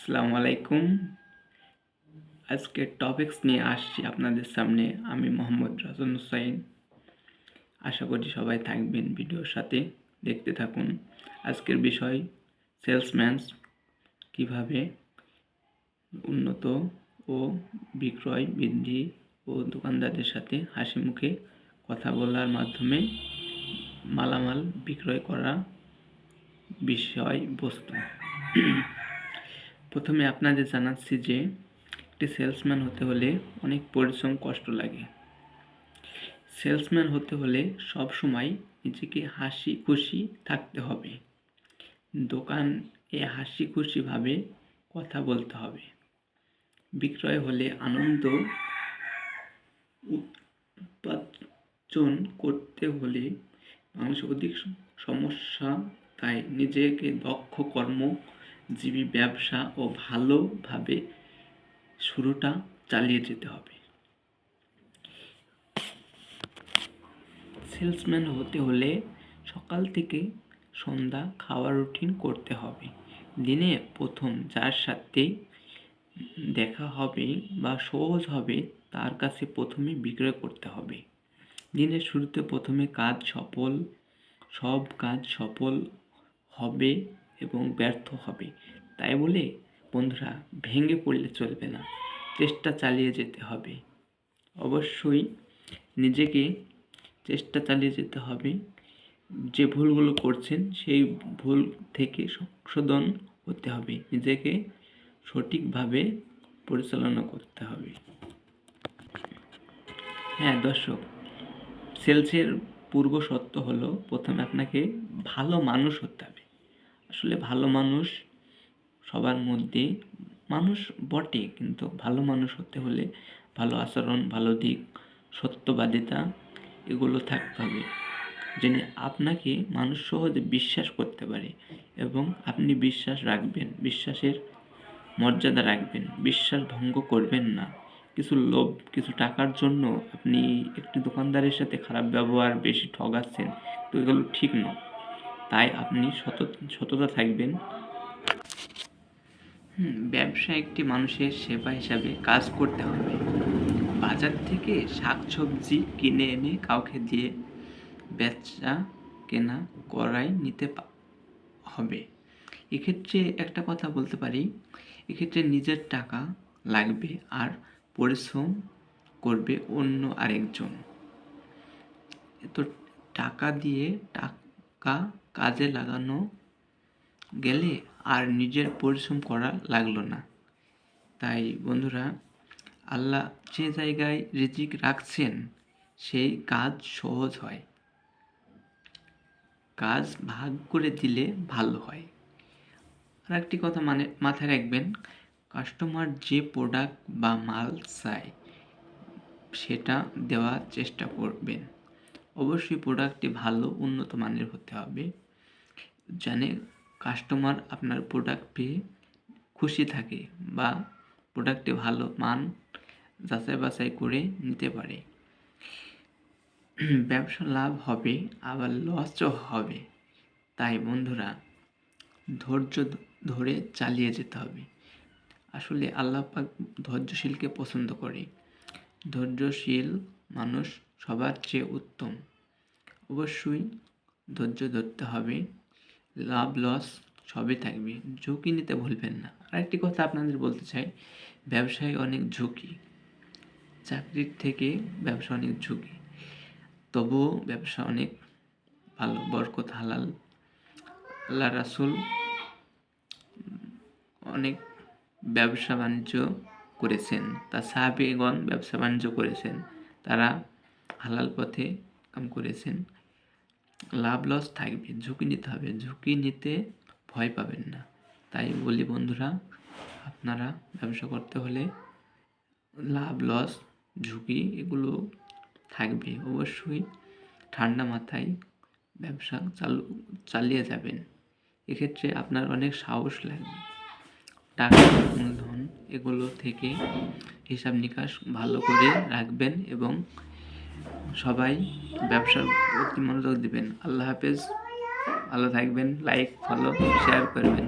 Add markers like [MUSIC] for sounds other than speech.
আসসালামু আলাইকুম। আজকে টপিকস নিয়ে আসছি আপনাদের সামনে। আমি মোহাম্মদ রাজন হুসাইন। আশা করি সবাই থাকবেন ভিডিওর সাথে। দেখতে থাকুন আজকের বিষয় সেলসম্যানস কীভাবে উন্নত ও বিক্রয় বৃদ্ধি ও দোকানদারদের সাথে হাসি মুখে কথা বলার মাধ্যমে মালামাল বিক্রয় করা বিষয়বস্তু। প্রথমে আপনাদের জানাচ্ছি যে, একটি সেলসম্যান হতে হলে অনেক পরিশ্রম, কষ্ট লাগে। সেলসম্যান হতে হলে সব সময় নিজেকে হাসি খুশি থাকতে হবে। দোকান এ হাসি খুশিভাবে কথা বলতে হবে। বিক্রয় হলে আনন্দ, উৎপাদন করতে হলে মানুষ অধিক সমস্যা তাই নিজেকে দক্ষ কর্মজীবী ব্যবসা ও ভালোভাবে শুরুটা চালিয়ে যেতে হবে। সেলসম্যান হতে হলে সকাল থেকে সন্ধ্যা খাওয়ার রুটিন করতে হবে। দিনে প্রথম যার সাথে দেখা হবে বা সহজ হবে, তার কাছে প্রথমে বিক্রয় করতে হবে। দিনের শুরুতে প্রথমে কাজ সফল, সব কাজ সফল হবে। এবং ব্যর্থ হবে। তাই বলে বন্ধুরা, ভেঙে পড়লে চলবে না। চেষ্টা চালিয়ে যেতে হবে। অবশ্যই নিজেকে চেষ্টা চালিয়ে যেতে হবে। যে ভুলগুলো করছেন, সেই ভুল থেকে সংশোধন হতে হবে। নিজেকে সঠিকভাবে পরিচালনা করতে হবে। হ্যাঁ দর্শক, সেলসের পূর্ব সত্য হলো প্রথমে আপনাকে ভালো মানুষ হতে হবে। আসলে ভালো মানুষ সবার মধ্যে, মানুষ বটে কিন্তু ভালো মানুষ হতে হলে ভালো আচরণ, ভালো দিক, সত্যবাদিতা এগুলো থাকতে হবে। যিনি আপনাকে মানুষ সহজে বিশ্বাস করতে পারে এবং আপনি বিশ্বাস রাখবেন, বিশ্বাসের মর্যাদা রাখবেন, বিশ্বাস ভঙ্গ করবেন না। কিছু লোভ, কিছু টাকার জন্য আপনি একটি দোকানদারের সাথে খারাপ ব্যবহার, বেশি ঠগাচ্ছেন, তো এগুলো ঠিক নয়। তাই আপনি সত সততা থাকবেন। ব্যবসা একটি মানুষের সেবা হিসাবে কাজ করতে হবে। বাজার থেকে শাকসবজি কিনে এনে কাউকে দিয়ে বেচা কেনা করাই নিতে হবে। এক্ষেত্রে একটা কথা বলতে পারি, এক্ষেত্রে নিজের টাকা লাগবে আর পরিশ্রম করবে অন্য আরেকজন। তো টাকা দিয়ে টাকা কাজে লাগানো গেলে আর নিজের পরিশ্রম করা লাগল না। তাই বন্ধুরা, আল্লাহ যে জায়গায় রিজিক রাখছেন, সেই কাজ সহজ হয়। কাজ ভাগ করে দিলে ভালো হয়। আর একটি কথা মানে মাথায় রাখবেন, কাস্টমার যে প্রোডাক্ট বা মাল চায়, সেটা দেওয়ার চেষ্টা করবেন। অবশ্যই প্রোডাক্টটি ভালো, উন্নত মানের হতে হবে। জানে কাস্টমার আপনার প্রোডাক্ট পেয়ে খুশি থাকে বা প্রোডাক্টে ভালো মান যাচাই বাছাই করে নিতে পারে। [CLEARS THROAT] ব্যবসা লাভ হবে, আবার লসও হবে। তাই বন্ধুরা, ধৈর্য ধরে চালিয়ে যেতে হবে। আসলে আল্লাহ পাক ধৈর্যশীলকে পছন্দ করে। ধৈর্যশীল মানুষ সবার চেয়ে উত্তম। অবশ্যই ধৈর্য ধরতে হবে। লাভ, লস সবই থাকবে। ঝুঁকি নিতে ভুলবেন না। আরেকটি কথা আপনাদের বলতে চাই, ব্যবসায় অনেক ঝুঁকি। চাকরির থেকে ব্যবসা অনেক ঝুঁকি। তবুও ব্যবসা অনেক ভালো, বরকত হালাল। আল্লাহ রাসুল অনেক ব্যবসা বাণিজ্য করেছেন। তা সাহাবিগণ ব্যবসা বাণিজ্য করেছেন। তারা হালাল পথে কাম করেছেন। লাভ লস থাকবে, ঝুঁকি নিতে হবে। ঝুঁকি নিতে ভয় পাবেন না। তাই বলি বন্ধুরা, আপনারা ব্যবসা করতে হলে লাভ লস, ঝুঁকি এগুলো থাকবে। অবশ্যই ঠান্ডা মাথায় ব্যবসা চালু, চালিয়ে যাবেন। এক্ষেত্রে আপনার অনেক সাহস লাগবে। টাকা, মূলধন এগুলো থেকে হিসাব নিকাশ ভালো করে রাখবেন এবং সবাই ব্যবসার প্রতি মনোযোগ দেবেন। আল্লাহ হাফেজ। ভালো থাকবেন লাইক ফলো শেয়ার করবেন।